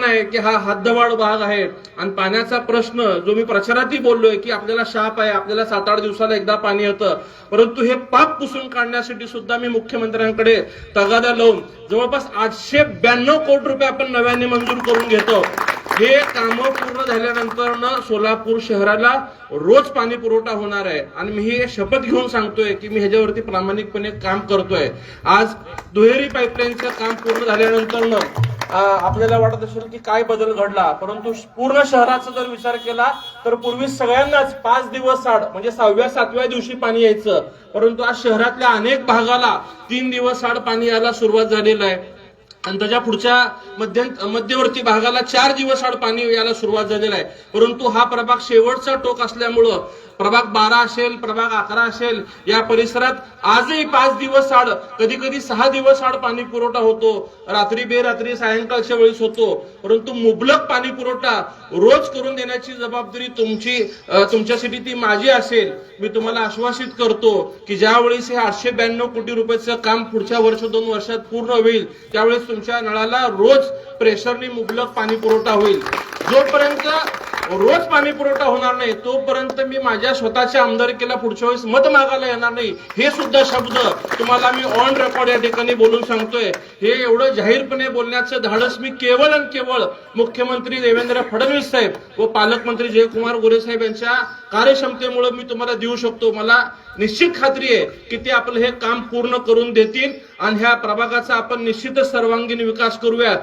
कल्पना आहे की हा हद्दवाढ भाग आहे. आणि पाण्याचा प्रश्न जो मी प्रचारातही बोललोय की आपल्याला शाप आहे आपल्याला सात आठ दिवसाला एकदा पाणी येतं. परंतु हे पाप पुसून काढण्यासाठी सुद्धा मी मुख्यमंत्र्यांकडे तगादा लावून जवळपास आठशे ब्याण्णव कोटी रुपये आपण नव्याने मंजूर करून घेतो. हे कामं पूर्ण झाल्यानंतर न सोलापूर शहराला रोज पाणी पुरवठा होणार आहे. आणि मी हे शपथ घेऊन सांगतोय की मी ह्याच्यावरती प्रामाणिकपणे काम करतोय. आज दुहेरी पाईपलाईनचं काम पूर्ण झाल्यानंतर न आपल्याला वाटत असेल की काय बदल घडला परंतु पूर्ण शहराचा जर विचार केला तर पूर्वी सगळ्यांनाच पाच दिवस आड म्हणजे सहाव्या सातव्या दिवशी पाणी यायचं. परंतु आज शहरातल्या अनेक भागाला तीन दिवस आड पाणी यायला सुरुवात झालेली आहे. आणि त्याच्या पुढच्या मध्य मध्यवर्ती भागाला चार दिवस आड पाणी यायला सुरुवात झालेला आहे. परंतु हा प्रभाग शेवटचा टोक असल्यामुळं प्रभाग बारा असेल प्रभाग अकरा असेल या परिसरात आजही पाच दिवस आड कधी कधी सहा दिवस आड पाणी पुरवठा होतो. रात्री बेरात्री सायंकाळच्या वेळेस होतो. परंतु मुबलक पाणी पुरवठा रोज करून देण्याची जबाबदारी तुमची तुमच्यासाठी ती माझी असेल. मी तुम्हाला आश्वासित करतो की ज्यावेळेस हे आठशे ब्याण्णव कोटी रुपयाचं काम पुढच्या वर्ष दोन वर्षात पूर्ण होईल त्यावेळेस तुमच्या नळाला रोज प्रेशरने मुबलक पाणी पुरवठा होईल. जोपर्यंत रोज पाणी पुरवठा होणार नाही तोपर्यंत मी माझ्या स्वतःच्या आमदारकीला पुढच्या वेळेस मत मागायला येणार नाही. हे सुद्धा शब्द तुम्हाला मी ऑन रेकॉर्ड या ठिकाणी बोलून सांगतोय. हे एवढं जाहीरपणे बोलण्याचं धाडस मी केवळ आणि केवळ मुख्यमंत्री देवेंद्र फडणवीस साहेब व पालकमंत्री जयकुमार गोरे साहेब यांच्या कार्यक्षमतेमुळे मी तुम्हाला देऊ शकतो. मला निश्चित खात्री आहे की ते आपलं हे काम पूर्ण करून देतील आणि ह्या प्रभागाचा आपण निश्चितच सर्वांगीण विकास करूया